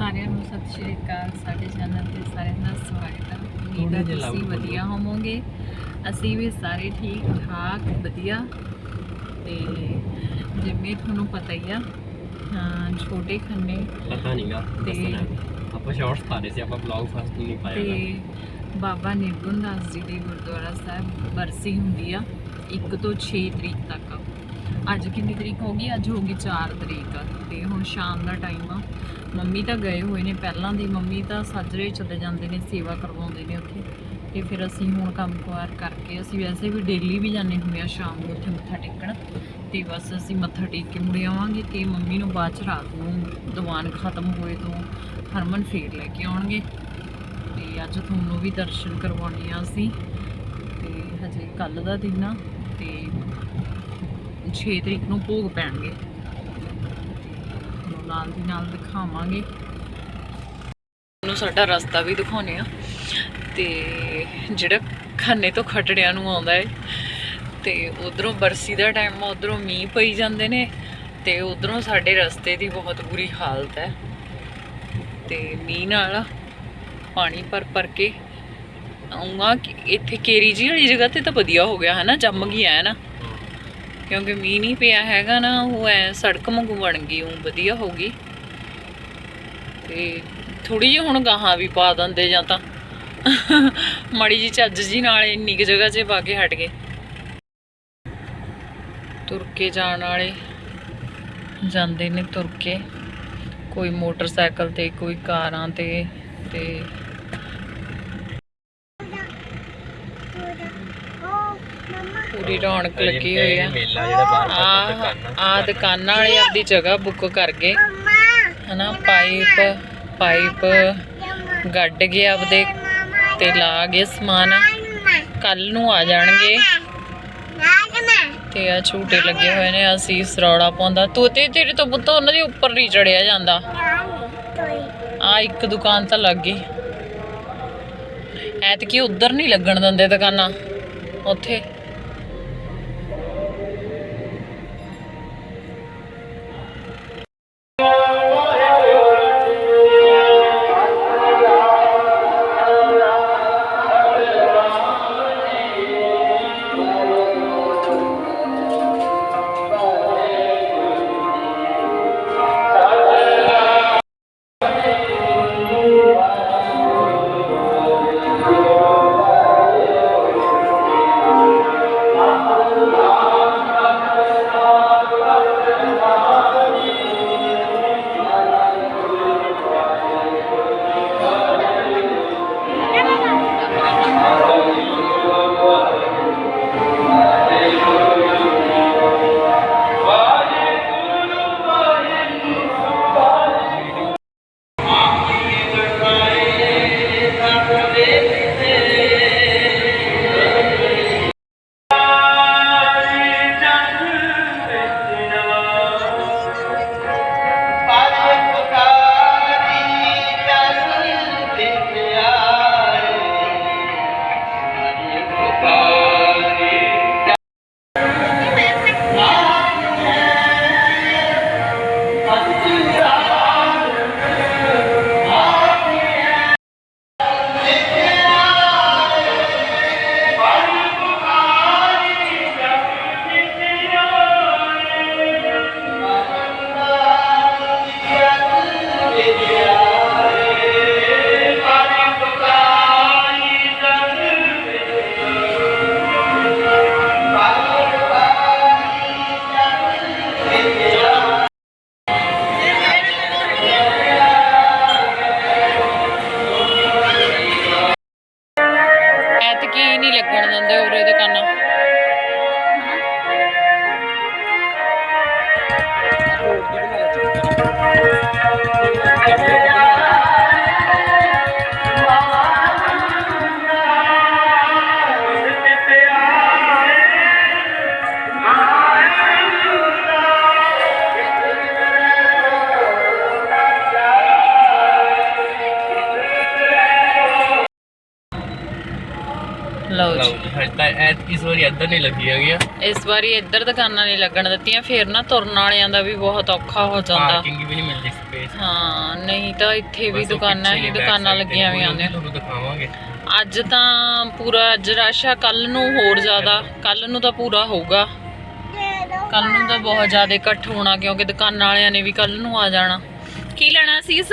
ਸਾਰਿਆਂ ਨੂੰ ਸਤਿ ਸ਼੍ਰੀ ਅਕਾਲ ਸਾਡੇ ਚੈਨਲ ਤੇ ਸਾਰਿਆਂ ਦਾ ਸਵਾਗਤ ਹੈ। ਉਮੀਦ ਹੈ ਤੁਸੀਂ ਵਧੀਆ ਹੋਵੋਗੇ। ਅਸੀਂ ਵੀ ਸਾਰੇ ਠੀਕ ਠਾਕ ਵਧੀਆ। ਤੇ ਜਿਵੇਂ ਤੁਹਾਨੂੰ ਪਤਾ ਹੀ ਆ ਹਾਂ, ਛੋਟੇ ਖੰਨੇ। ਪਤਾ ਨਹੀਂਗਾ ਤੇ- ਆਪਾਂ ਸ਼ਾਰਟਸ ਪਾ ਰਹੇ ਸੀ ਆਪਾਂ ਵਲੌਗ ਫਸਟ ਨਹੀਂ ਪਾਇਆ। ਤੇ ਬਾਬਾ ਨਿਰਗੁਣ ਦਾਸ ਜੀ ਦੀ ਗੁਰਦੁਆਰਾ ਸਾਹਿਬ ਬਰਸੀ ਹੁੰਦੀ ਆ 1 ਤੋਂ 6 ਤਰੀਕ ਤੱਕ। ਅੱਜ ਕਿੰਨੀ ਤਰੀਕ ਹੋ ਗਈ? ਅੱਜ ਹੋ ਗਈ 4 ਤਰੀਕ ਤੇ ਹੁਣ ਸ਼ਾਮ ਦਾ ਟਾਈਮ ਆ। ਮੰਮੀ ਤਾਂ ਗਏ ਹੋਏ ਨੇ ਪਹਿਲਾਂ ਦੀ। ਮੰਮੀ ਤਾਂ ਸਾਜਰੇ ਚਲੇ ਜਾਂਦੇ ਨੇ, ਸੇਵਾ ਕਰਵਾਉਂਦੇ ਨੇ ਉੱਥੇ। ਤੇ ਫਿਰ ਅਸੀਂ ਹੁਣ ਕੰਮਕਾਰ ਕਰਕੇ ਅਸੀਂ ਵੈਸੇ ਵੀ ਡੇਲੀ ਵੀ ਜਾਂਦੇ ਹੁੰਦੇ ਆ ਸ਼ਾਮ ਨੂੰ ਉੱਥੇ ਮੱਥਾ ਟੇਕਣ। ਤੇ ਬਸ ਅਸੀਂ ਮੱਥਾ ਟੇਕ ਕੇ ਮੁੜ ਆਵਾਂਗੇ ਤੇ ਮੰਮੀ ਨੂੰ ਬਾਅਦ ਚ ਰਾਤ ਨੂੰ ਦੀਵਾਨ ਖਤਮ ਹੋਏ ਤੋਂ ਹਰਮਨ ਫੇਰ ਲੈ ਕੇ ਆਉਣਗੇ। ਤੇ ਅੱਜ ਤੁਹਾਨੂੰ ਵੀ ਦਰਸ਼ਨ ਕਰਵਾਉਣੇ ਆ ਅਸੀਂ। ਤੇ ਹਜੇ ਕੱਲ ਦਾ ਦਿਨ ਆ ਤੇ 6 ਤਰੀਕ ਨੂੰ ਭੋਗ ਪੈਣਗੇ। ਨਾਲ ਦੀ ਨਾਲ ਦਿਖਾਵਾਂਗੇ। ਤੁਹਾਨੂੰ ਸਾਡਾ ਰਸਤਾ ਵੀ ਦਿਖਾਉਣੇ ਆ ਤੇ ਜਿਹੜਾ ਖੰਨੇ ਤੋਂ ਖਟੜਿਆਂ ਨੂੰ ਆਉਂਦਾ ਹੈ ਤੇ ਉਧਰੋਂ ਬਰਸੀ ਦਾ ਟਾਈਮ ਆ, ਉਧਰੋਂ ਮੀਂਹ ਪਈ ਜਾਂਦੇ ਨੇ, ਤੇ ਉਧਰੋਂ ਸਾਡੇ ਰਸਤੇ ਦੀ ਬਹੁਤ ਬੁਰੀ ਹਾਲਤ ਹੈ। ਤੇ ਮੀਂਹ ਨਾਲ ਪਾਣੀ ਭਰ ਭਰ ਕੇ ਆਉਂਗਾ ਕਿ ਇੱਥੇ ਕੇਰੀ ਜੀ ਵਾਲੀ ਜਗ੍ਹਾ ਤੇ ਤਾਂ ਵਧੀਆ ਹੋ ਗਿਆ ਹੈ ਨਾ ਜੰਮ ਗਿਆ ਹੈ ਨਾ? ਕਿਉਂਕਿ ਮੀਂਹ ਨਹੀਂ ਪਿਆ ਹੈਗਾ ਨਾ, ਉਹ ਐ ਸੜਕ ਵਾਂਗੂ ਬਣ ਗਈ ਉਹ ਵਧੀਆ ਹੋ ਗਈ। ਤੇ ਥੋੜੀ ਜਿਹੀ ਹੁਣ ਗਾਹਾਂ ਵੀ ਪਾ ਦਿੰਦੇ ਜਾਂ ਤਾਂ। ਮਾੜੀ ਜੀ ਚੱਜ ਜੀ ਨਾਲ ਇੰਨੀ ਕੁ ਜਗ੍ਹਾ 'ਚ ਪਾ ਕੇ ਹਟ ਗਏ। ਤੁਰ ਕੇ ਜਾਣ ਵਾਲੇ ਜਾਂਦੇ ਨੇ ਤੁਰ ਕੇ। ਕੋਈ ਮੋਟਰਸਾਈਕਲ ਤੇ, ਕੋਈ ਕਾਰਾਂ ਤੇ ਤੇ ਪੂਰੀ ਰੌਣਕ ਲੱਗੀ ਹੋਈ ਆ। ਮੇਲਾ ਜਿਹੜਾ ਬਾਹਰ ਆ ਦੁਕਾਨਾਂ ਆ ਦੁਕਾਨਾਂ ਵਾਲੇ ਆਪਦੀ ਜਗ੍ਹਾ ਬੁੱਕ ਕਰ ਗਏ ਹਨਾ ਪਾਈਪ ਪਾਈਪ ਗੱਡ ਗਏ ਆਪਦੇ ਤੇ ਲਾ ਗਏ ਸਮਾਨ। ਕੱਲ ਨੂੰ ਆ ਜਾਣਗੇ। ਤੇ ਆ ਝੂਟੇ ਲੱਗੇ ਹੋਏ ਨੇ ਅਸੀਂ ਸਰੌੜਾ ਪਾਉਂਦਾ। ਤੂੰ ਤੇ ਤੇਰੇ ਤੋਂ ਪੁੱਤ ਉਹਨਾਂ ਦੇ ਉੱਪਰ ਨਹੀਂ ਚੜਿਆ ਜਾਂਦਾ। ਆ ਇੱਕ ਦੁਕਾਨ ਤਾਂ ਲੱਗ ਗਈ। ਐਤਕੀ ਉਧਰ ਨਹੀਂ ਲੱਗਣ ਦਿੰਦੇ ਦੁਕਾਨਾਂ। ਉੱਥੇ ਐਤਕੀ ਨਹੀਂ ਲੱਗਣ ਦਿੰਦੇ ਉਰੇ ਦੁਕਾਨਾਂ ਲਓ ਜੀ। ਹਜੇ ਤਾਂ ਐਤ- ਇਸ ਵਾਰੀ ਇੱਧਰ ਨਹੀਂ ਲੱਗੀਆਂ ਗਈਆਂ। ਇਸ ਵਾਰੀ ਇੱਧਰ ਦੁਕਾਨਾਂ ਨਹੀਂ ਲੱਗਣ ਦਿੱਤੀਆਂ ਫਿਰ ਨਾ ਤੁਰਨ ਵਾਲਿਆਂ ਦਾ ਵੀ ਬਹੁਤ ਔਖਾ ਹੋ ਜਾਂਦਾ। ਪਾਰਕਿੰਗ ਵੀ ਨਹੀਂ ਮਿਲਦੀ ਸਪੇਸ ਹਾਂ ਨਹੀਂ ਤਾਂ ਇੱਥੇ ਵੀ ਦੁਕਾਨਾਂ ਹੀ ਦੁਕਾਨਾਂ ਲੱਗੀਆਂ ਹੋਈਆਂ ਨੇ। ਤੁਹਾਨੂੰ ਦਿਖਾਵਾਂਗੇ। ਅੱਜ ਤਾਂ ਪੂਰਾ ਅੱਜ ਆ ਕੱਲ ਨੂੰ ਹੋਰ ਜ਼ਿਆਦਾ। ਕੱਲ ਨੂੰ ਤਾਂ ਪੂਰਾ ਹੋਊਗਾ। ਕੱਲ ਨੂੰ ਤਾਂ ਬਹੁਤ ਜ਼ਿਆਦਾ ਇਕੱਠ ਹੋਣਾ ਕਿਉਂਕਿ ਦੁਕਾਨਾਂ ਵਾਲਿਆਂ ਨੇ ਵੀ ਕੱਲ ਨੂੰ ਆ ਜਾਣਾ। ਕੀ ਲੈਣਾ ਸੀ ਇਸ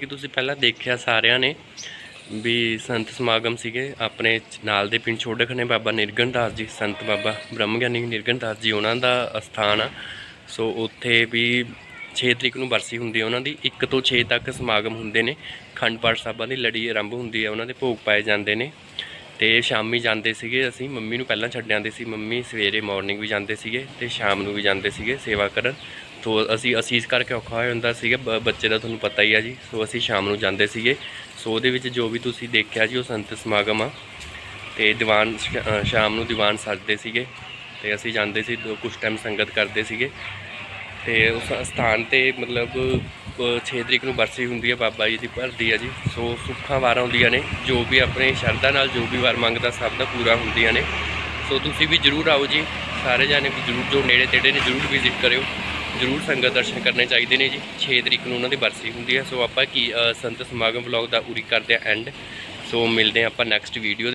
ਕਿ ਤੁਸੀਂ ਪਹਿਲਾਂ ਦੇਖਿਆ ਸਾਰਿਆਂ ਨੇ ਵੀ ਸੰਤ ਸਮਾਗਮ ਸੀਗੇ, ਆਪਣੇ ਨਾਲ ਦੇ ਪਿੰਡ ਛੋਡੇ ਖਨੇ ਬਾਬਾ ਨਿਰਗਨ ਦਾਸ ਜੀ, ਸੰਤ ਬਾਬਾ ਬ੍ਰਹਮ ਗਿਆਨੀ ਨਿਰਗਨ ਦਾਸ ਜੀ ਉਹਨਾਂ ਦਾ ਅਸਥਾਨ ਆ। ਸੋ ਉੱਥੇ ਵੀ 6 ਤਰੀਕ ਨੂੰ ਬਰਸੀ ਹੁੰਦੀ ਹੈ ਉਹਨਾਂ ਦੀ 1 ਤੋਂ 6 ਤੱਕ ਸਮਾਗਮ ਹੁੰਦੇ ਨੇ। ਖੰਡ ਪਾਠ ਸਾਹਿਬਾਂ ਦੀ ਲੜੀ ਆਰੰਭ ਹੁੰਦੀ ਹੈ ਉਹਨਾਂ ਦੇ ਭੋਗ ਪਾਏ ਜਾਂਦੇ ਨੇ। ਤੇ ਸ਼ਾਮੀ ਜਾਂਦੇ ਸੀਗੇ, ਅਸੀਂ ਮੰਮੀ ਨੂੰ ਪਹਿਲਾਂ ਛੱਡ ਆਂਦੇ ਸੀ, ਮੰਮੀ ਸਵੇਰੇ ਮਾਰਨਿੰਗ ਵੀ ਜਾਂਦੇ ਸੀਗੇ ਤੇ ਸ਼ਾਮ ਨੂੰ ਵੀ ਜਾਂਦੇ ਸੀਗੇ ਸੇਵਾ ਕਰਨ। ਤੋ ਅਸੀਂ ਅਸੀਸ ਕਰਕੇ ਔਖਾ ਹੋਇਆ ਹੁੰਦਾ ਸੀਗਾ, ਬ- ਬੱਚੇ ਦਾ ਤੁਹਾਨੂੰ ਪਤਾ ਹੀ ਆ ਜੀ। ਸੋ ਅਸੀਂ ਸ਼ਾਮ ਨੂੰ ਜਾਂਦੇ ਸੀਗੇ। ਸੋ ਉਹਦੇ ਵਿੱਚ ਜੋ ਵੀ ਤੁਸੀਂ ਦੇਖਿਆ ਜੀ, ਉਹ ਸੰਤ ਸਮਾਗਮ ਆ। ਤੇ ਦੀਵਾਨ, ਸ਼- ਸ਼ਾਮ ਨੂੰ ਦੀਵਾਨ ਸਜਦੇ ਸੀਗੇ। ਤੇ ਅਸੀਂ ਜਾਂਦੇ ਸੀ ਤੇ ਕੁਝ ਟਾਈਮ ਸੰਗਤ ਕਰਦੇ ਸੀਗੇ। ਤੇ ਉਸ ਸਥਾਨ ਤੇ ਮਤਲਬ 6 ਤਰੀਕ ਨੂੰ ਬਰਸੀ ਹੁੰਦੀ ਹੈ ਬਾਬਾ ਜੀ ਦੀ, ਭਰਦੀ ਹੈ ਜੀ। ਸੋ ਸੁੱਖਾਂ ਵਾਰ ਆਉਂਦੀਆਂ ਨੇ, ਜੋ ਵੀ ਆਪਣੇ ਸ਼ਰਧਾ ਨਾਲ ਜੋ ਵੀ ਵਾਰ ਮੰਗਦਾ, ਸਭ ਦਾ ਪੂਰਾ ਹੁੰਦੀਆਂ ਨੇ। ਸੋ ਤੁਸੀਂ ਵੀ ਜਰੂਰ ਆਓ ਜੀ, ਸਾਰੇ ਜਾਣੇ ਵੀ ਜਰੂਰ, ਜੋ ਨੇੜੇ ਤੇੜੇ ਨੇ, ਜਰੂਰ ਵਿਜ਼ਿਟ ਕਰਿਓ। ਜਰੂਰ ਸੰਗਤ ਦਰਸ਼ਨ ਕਰਨੇ ਚਾਹੀਦੇ ਨੇ ਜੀ 6 ਤਰੀਕ ਨੂੰ ਉਹਨਾਂ ਦੀ ਬਰਸੀ ਹੁੰਦੀ ਹੈ ਸੋ ਆਪਾਂ ਕੀ ਸੰਤ ਸਮਾਗਮ ਵਲੌਗ ਦਾ ਉਰੀ ਕਰਦੇ ਆ ਐਂਡ ਸੋ ਮਿਲਦੇ ਆ ਆਪਾਂ ਨੈਕਸਟ ਵੀਡੀਓ